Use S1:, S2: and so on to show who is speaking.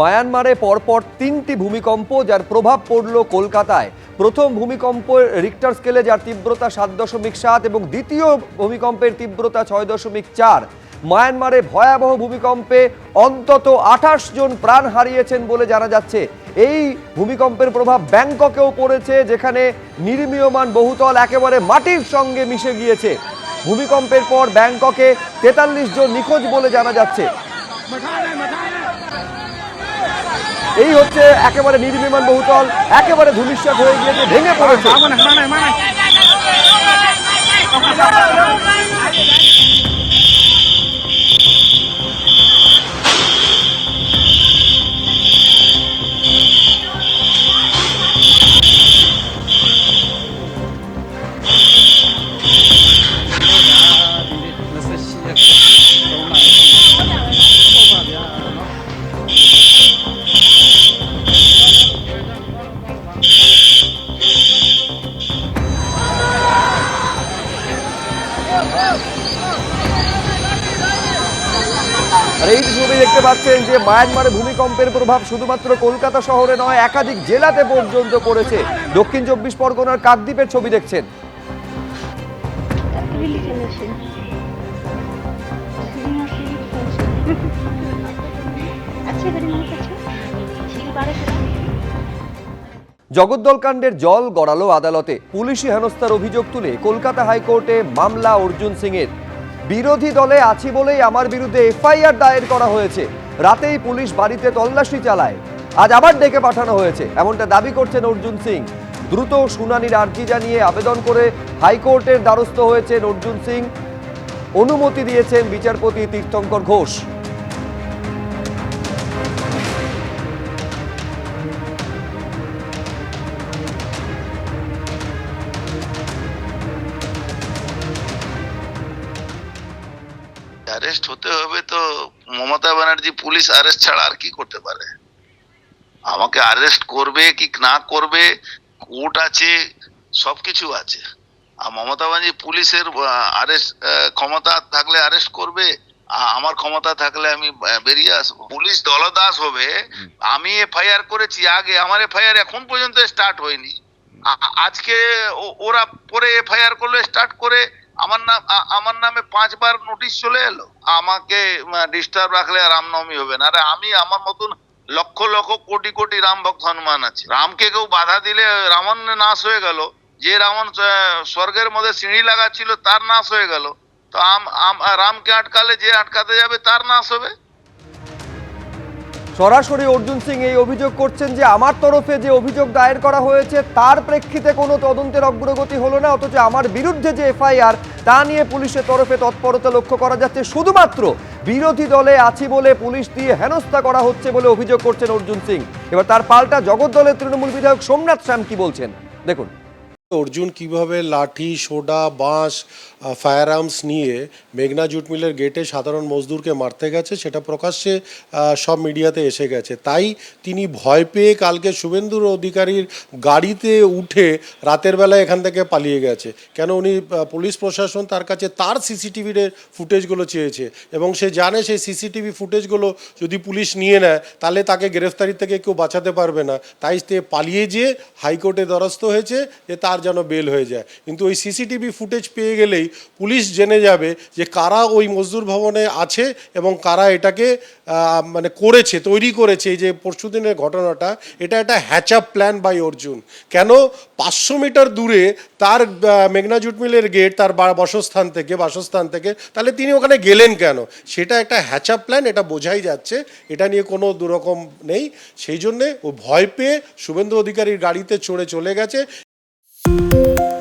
S1: মায়ানমারে পরপর তিনটি ভূমিকম্প যার প্রভাব পড়ল কলকাতায়। প্রথম ভূমিকম্প রিক্টার স্কেলে যার তীব্রতা সাত দশমিক সাত এবং দ্বিতীয় ভূমিকম্পের তীব্রতা ছয় দশমিক চার। মায়ানমারে ভয়াবহ ভূমিকম্পে অন্তত আঠাশ জন প্রাণ হারিয়েছেন বলে জানা যাচ্ছে। এই ভূমিকম্পের প্রভাব ব্যাংককেও পড়েছে, যেখানে নির্মীয়মান বহুতল একেবারে মাটির সঙ্গে মিশে গিয়েছে। ভূমিকম্পের পর ব্যাংককে তেতাল্লিশ জন নিখোঁজ বলে জানা যাচ্ছে। এই হচ্ছে একেবারে নির্বিমান বহুতল একেবারে ধূলিসাৎ হয়ে গিয়েছে ভেঙে পড়েছে। আর এই ছবি দেখতে পাচ্ছেন যে মায়ানমারে ভূমিকম্পের প্রভাব শুধুমাত্র কলকাতা শহরে নয়, একাধিক জেলাতে পর্যন্ত পড়েছে। দক্ষিণ চব্বিশ পরগনার কাকদ্বীপের ছবি দেখছেন।
S2: really
S1: জগদ্দলকাণ্ডের জল গড়ালো আদালতে। পুলিশি হেনস্থার অভিযোগ তুলে কলকাতা হাইকোর্টে মামলা অর্জুন সিং এর বিরোধী দলে আছি বলেই আমার বিরুদ্ধে এফআইআর দায়ের করা হয়েছে। রাতেই পুলিশ বাড়িতে তল্লাশি চালায়। আজ আবার ডেকে পাঠানো হয়েছে। এমনটা দাবি করছেন অর্জুন সিং। দ্রুত শুনানির আর্জি জানিয়ে আবেদন করে হাইকোর্টের দ্বারস্থ হয়েছেন অর্জুন সিং। অনুমতি দিয়েছেন বিচারপতি তীর্থঙ্কর ঘোষ।
S3: অ্যারেস্ট হতে হবে তো মমতা ব্যানার্জি পুলিশ অ্যারেস্ট ছাড়া আর কি করতে পারে? আমাকে অ্যারেস্ট করবে কি না করবে কোর্ট আছে সবকিছু আছে। আর মমতা ব্যানার্জি পুলিশের অ্যারেস্ট ক্ষমতা থাকলে অ্যারেস্ট করবে আমার ক্ষমতা থাকলে আমি বেরিয়ে আসব। পুলিশ দলদাস হবে আমি এফআইআর করেছি আগে আমার এফআইআর এখন পর্যন্ত স্টার্ট হয়নি। আজকে ওরা পরে এফআইআর করলে স্টার্ট করে আমার নাম আমার নামে পাঁচবার নোটিশ চলে এলো। আমাকে ডিস্টার্ব রাখলে রামনবমী হবে না। আরে আমি আমার মতন লক্ষ লক্ষ কোটি কোটি রাম ভক্ত হনুমান আছে। রামকে কেউ বাধা দিলে রাবণ নাশ হয়ে গেল। যে রাবণ স্বর্গের মধ্যে সিঁড়ি লাগাচ্ছিল তার নাশ হয়ে গেল। তো রামকে আটকালে যে আটকাতে যাবে তার নাশ হবে।
S1: সরাসরি অর্জুন সিং এই অভিযোগ করছেন যে আমার তরফে যে অভিযোগ দায়ের করা হয়েছে, তার প্রেক্ষিতে কোনো তদন্তের অগ্রগতি হলো না, অথচ আমার বিরুদ্ধে যে এফআইআর, তা নিয়ে পুলিশের তরফে তৎপরতা লক্ষ্য করা যাচ্ছে। শুধুমাত্র বিরোধী দলে আছি বলে পুলিশ দিয়ে হেনস্থা করা হচ্ছে বলে অভিযোগ করছেন অর্জুন সিং। এবার তার পাল্টা জগদ্দলের তৃণমূল বিধায়ক সোমনাথ শ্যাম কি বলছেন? দেখুন।
S4: অর্জুন কীভাবে লাঠি, সোডা, বাঁশ ফায়ার আর্মস নিয়ে মেঘনা জুট মিলের গেটে সাধারণ মজদুরকে মারতে গেছে, সেটা প্রকাশ্যে সব মিডিয়াতে এসে গেছে। তাই তিনি ভয় পেয়ে কালকে শুভেন্দুর অধিকারীর গাড়িতে উঠে রাতের বেলা এখান থেকে পালিয়ে গেছে। কেন উনি পুলিশ প্রশাসন তার কাছে তার সিসিটিভির ফুটেজগুলো চেয়েছে এবং সে জানে সেই সিসিটিভি ফুটেজগুলো যদি পুলিশ নিয়ে নেয়, তাহলে তাকে গ্রেফতারি থেকে কেউ বাঁচাতে পারবে না। তাই সে পালিয়ে যেয়ে হাইকোর্টে দ্বারস্থ হয়েছে, যে তার যেন বেল হয়ে যায়। কিন্তু ওই সিসিটিভি ফুটেজ পেয়ে গেলেই পুলিশ জেনে যাবে যে কারা ওই মজদুর ভবনে আছে এবং কারা এটাকে মানে করেছে, তৈরি করেছে এই যে পরশুদিনের ঘটনাটা, এটা একটা hatch up plan by Arjun. কেন পাঁচশো মিটার দূরে তার মেঘনা জুট মিলের গেট তার বসস্থান থেকে, বাসস্থান থেকে, তাহলে তিনি ওখানে গেলেন কেন? সেটা একটা হ্যাচ আপ প্ল্যান এটা বোঝাই যাচ্ছে, এটা নিয়ে কোনো দুরকম নেই। সেই জন্যে ও ভয় পেয়ে শুভেন্দু অধিকারীর গাড়িতে চড়ে চলে গেছে। Música